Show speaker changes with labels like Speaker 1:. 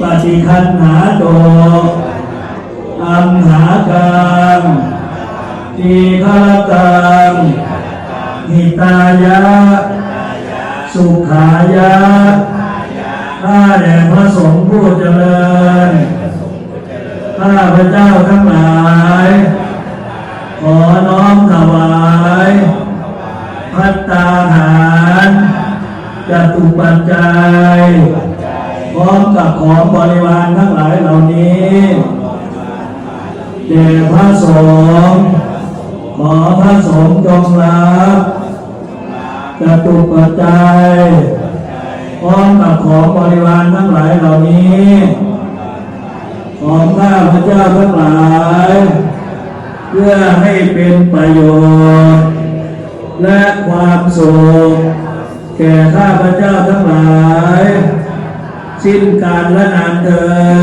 Speaker 1: ปฏิคันหาโตอัมหากังทีฆาตังหิตายะ สุขายะข้าแด่พระสงฆ์ผู้เจริญข้าพระเจ้าทั้งหลาย ขอน้อมถวายพัตตาหารจตุปัจจัย พร้อมกับของบริวารทั้งหลายเหล่านี้แด่พระสงฆ์ขอพระสงฆ์จงรับจตุปัจจัยพร้อมกับของบริวารทั้งหลายเหล่านี้ ของข้าพระเจ้าทั้งหลาย เพื่อให้เป็นประโยชน์ และความสุขแก่ข้าพระเจ้าทั้งหลาย สิ้นกาลและนานเดิ